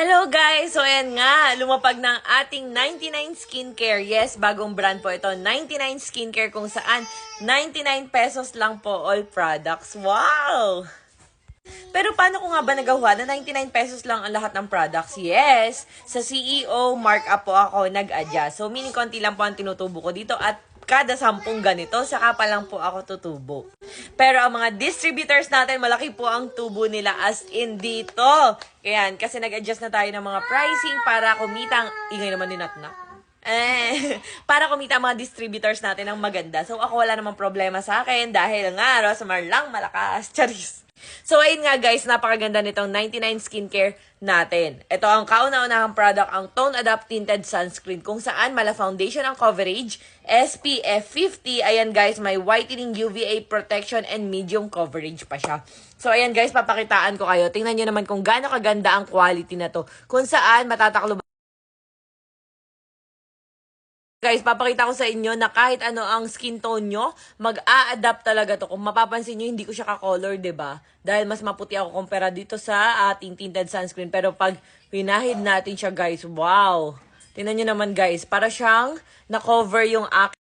Hello guys! So ayan nga, lumapag ng ating 99 Skincare. Yes, bagong brand po ito. 99 Skincare kung saan 99 pesos lang po all products. Wow! Pero paano ko nga ba nagawa na 99 pesos lang ang lahat ng products? Yes, sa CEO markup po ako nag-adjust. So, mini konti lang po ang tinutubo ko dito at kada sampung ganito, saka pa lang po ako tutubo. Pero ang mga distributors natin, malaki po ang tubo nila as in dito. Kaya kasi nag-adjust na tayo ng mga pricing para kumita ang... Ingay naman ni Natnak. Eh, para kumita ang mga distributors natin ng maganda. So, ako wala namang problema sa akin dahil nga, Rosamar lang malakas. Charis. So, ayun nga guys, napakaganda nitong 99 skincare natin. Ito ang kauna-unahang product, ang Tone Adapt Tinted Sunscreen, kung saan mala foundation ang coverage, SPF 50, ayan guys, may whitening UVA protection and medium coverage pa siya. So, ayan guys, papakitaan ko kayo. Tingnan nyo naman kung gaano kaganda ang quality na to. Kung saan matataklo Guys, papakita ko sa inyo na kahit ano ang skin tone nyo, mag-a-adapt talaga to. Kung mapapansin nyo, hindi ko siya ka-color, ba? Dahil mas maputi ako kumpara dito sa ating tinted sunscreen. Pero pag pinahid natin siya, guys, wow! Tingnan nyo naman, guys. Para siyang na-cover yung akin.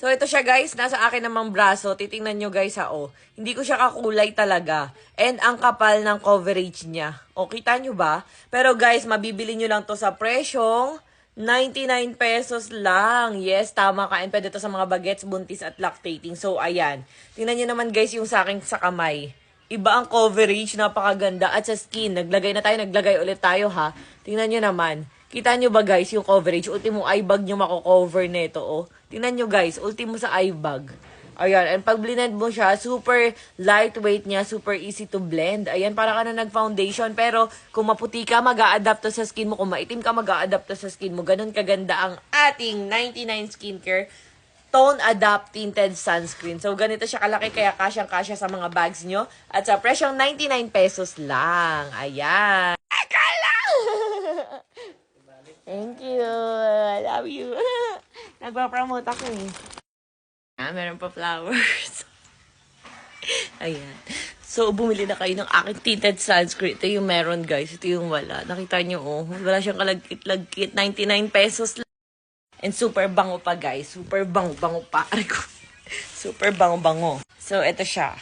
So, ito siya, guys. Nasa akin namang braso. Titingnan nyo, guys, ha, oh. Hindi ko siya kakulay talaga. And ang kapal ng coverage niya. O, kita nyo ba? Pero, guys, mabibili nyo lang to sa presyong 99 pesos lang. Yes, tama ka. And pwede to sa mga bagets, buntis at lactating. So, ayan. Tingnan nyo naman guys yung sa akin sa kamay. Iba ang coverage, napakaganda. At sa skin, naglagay na tayo, naglagay ulit tayo ha. Tingnan nyo naman. Kita nyo ba guys yung coverage? Ultimo eye bag nyo mako-cover nito oh. Tingnan nyo guys, ultimo sa eye bag. Ayan, and pag blend mo siya, super lightweight niya, super easy to blend. Ayan, para ka na nag-foundation. Pero kung maputi ka, mag adapt to sa skin mo. Kung maitim ka, mag adapt to sa skin mo. Ganun kaganda ang ating 99 Skincare Tone Adapt Tinted Sunscreen. So, ganito siya kalaki, kaya kasyang-kasya sa mga bags nyo. At sa presyong 99 pesos lang. Ayan. Akala! Thank you. I love you. Nagpa-promote ako eh. Ah, meron pa flowers. Ayan. So, bumili na kayo ng aking tinted sunscreen. Ito yung meron, guys. Ito yung wala. Nakita nyo, oh. Wala siyang kalagkit-lagkit. 99 pesos lang. And super bango pa, guys. Super bango-bango pa. Super bango-bango. So, ito siya.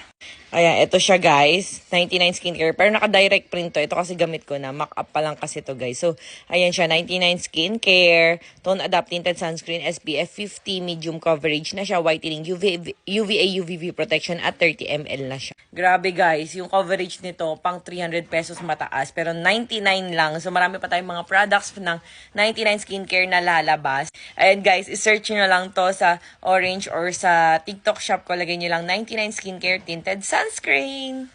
Ayan, ito siya guys. 99 skincare. Pero naka-direct print to. Ito kasi gamit ko na. Mock up pa lang kasi to guys. So, ayan siya. 99 skincare. Tone Adapt Tinted Sunscreen. SPF 50. Medium coverage na siya. Whitening UV, UVA UVB protection at 30 ml na siya. Grabe guys. Yung coverage nito pang 300 pesos mataas. Pero 99 lang. So, marami pa tayong mga products ng 99 skincare na lalabas. Ayan guys, isearch nyo lang to sa Orange or sa TikTok shop ko. Lagay nyo lang 99 skincare tinted sunscreen.